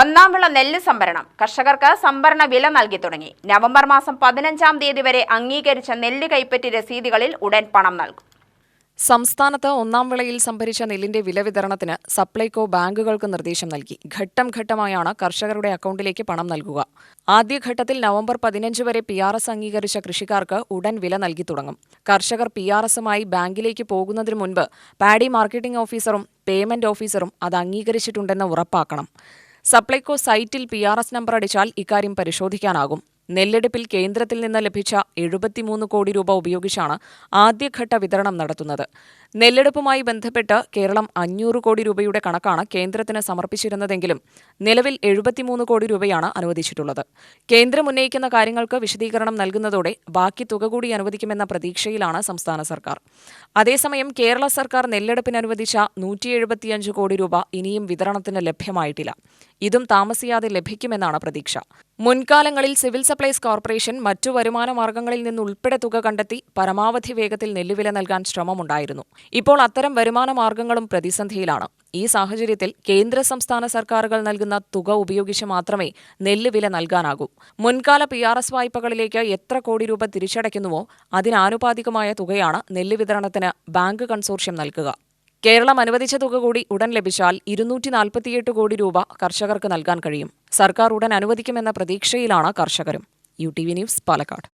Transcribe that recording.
ഒന്നാം വിള നെല്ല് സംഭരണം. കർഷകർക്ക് സംഭരണ വില നൽകി തുടങ്ങി. നവംബർ മാസം പതിനഞ്ചാം തീയതി വരെ അംഗീകരിച്ച നെല്ല് കൈപ്പറ്റി രസീതുകളിൽ ഉടൻ പണം നൽകും. സംസ്ഥാനത്ത് ഒന്നാം വിളയിൽ സംഭരിച്ച നെല്ലിന്റെ വില വിതരണത്തിന് സപ്ലൈകോ ബാങ്കുകൾക്ക് നിർദ്ദേശം നൽകി. ഘട്ടം ഘട്ടമായാണ് കർഷകരുടെ അക്കൗണ്ടിലേക്ക് പണം നൽകുക. ആദ്യഘട്ടത്തിൽ നവംബർ പതിനഞ്ച് വരെ പി ആർ എസ് അംഗീകരിച്ച കൃഷിക്കാർക്ക് ഉടൻ വില നൽകി തുടങ്ങും. കർഷകർ പി ആർ എസുമായി ബാങ്കിലേക്ക് പോകുന്നതിന് മുൻപ് പാഡി മാർക്കറ്റിംഗ് ഓഫീസറും പേയ്മെന്റ് ഓഫീസറും അത് അംഗീകരിച്ചിട്ടുണ്ടെന്ന് ഉറപ്പാക്കണം. സപ്ലൈകോ സൈറ്റിൽ പി ആർ എസ് നമ്പർ അടിച്ചാൽ ഇക്കാര്യം പരിശോധിക്കാനാകും. നെല്ലെടുപ്പിൽ കേന്ദ്രത്തിൽ നിന്ന് ലഭിച്ച എഴുപത്തിമൂന്ന് കോടി രൂപ ഉപയോഗിച്ചാണ് ആദ്യഘട്ട വിതരണം നടത്തുന്നത്. നെല്ലെടുപ്പുമായി ബന്ധപ്പെട്ട് കേരളം അഞ്ഞൂറ് കോടി രൂപയുടെ കണക്കാണ് കേന്ദ്രത്തിന് സമർപ്പിച്ചിരുന്നതെങ്കിലും നിലവിൽ എഴുപത്തിമൂന്ന് കോടി രൂപയാണ് അനുവദിച്ചിട്ടുള്ളത്. കേന്ദ്രം ഉന്നയിക്കുന്ന കാര്യങ്ങൾക്ക് വിശദീകരണം നൽകുന്നതോടെ ബാക്കി തുക കൂടി അനുവദിക്കുമെന്ന പ്രതീക്ഷയിലാണ് സംസ്ഥാന സർക്കാർ. അതേസമയം കേരള സർക്കാർ നെല്ലെടുപ്പിന് അനുവദിച്ച നൂറ്റി കോടി രൂപ ഇനിയും വിതരണത്തിന് ലഭ്യമായിട്ടില്ല. ഇതും താമസിയാതെ ലഭിക്കുമെന്നാണ് പ്രതീക്ഷ. മുൻകാലങ്ങളിൽ സിവിൽ സപ്ലൈസ് കോർപ്പറേഷൻ മറ്റു വരുമാന മാർഗങ്ങളിൽ നിന്നുൾപ്പെടെ തുക കണ്ടെത്തി പരമാവധി വേഗത്തിൽ നെല്ലുവില നൽകാൻ ശ്രമമുണ്ടായിരുന്നു. ഇപ്പോൾ അത്തരം വരുമാന മാർഗങ്ങളും പ്രതിസന്ധിയിലാണ്. ഈ സാഹചര്യത്തിൽ കേന്ദ്ര സംസ്ഥാന സർക്കാരുകൾ നൽകുന്ന തുക ഉപയോഗിച്ച് മാത്രമേ നെല്ലുവില നൽകാനാകൂ. മുൻകാല പി ആർ എസ് വായ്പകളിലേക്ക് എത്ര കോടി രൂപ തിരിച്ചടയ്ക്കുന്നുവോ അതിനാനുപാതികമായ തുകയാണ് നെല്ല് വിതരണത്തിന് ബാങ്ക് കൺസോർഷ്യം നൽകുക. കേരളം അനുവദിച്ച തുക കൂടി ഉടൻ ലഭിച്ചാൽ ഇരുന്നൂറ്റി നാൽപ്പത്തിയെട്ട് കോടി രൂപ കർഷകർക്ക് നൽകാൻ കഴിയും. സർക്കാർ ഉടൻ അനുവദിക്കുമെന്ന പ്രതീക്ഷയിലാണ് കർഷകരും. U T V news Palakkad.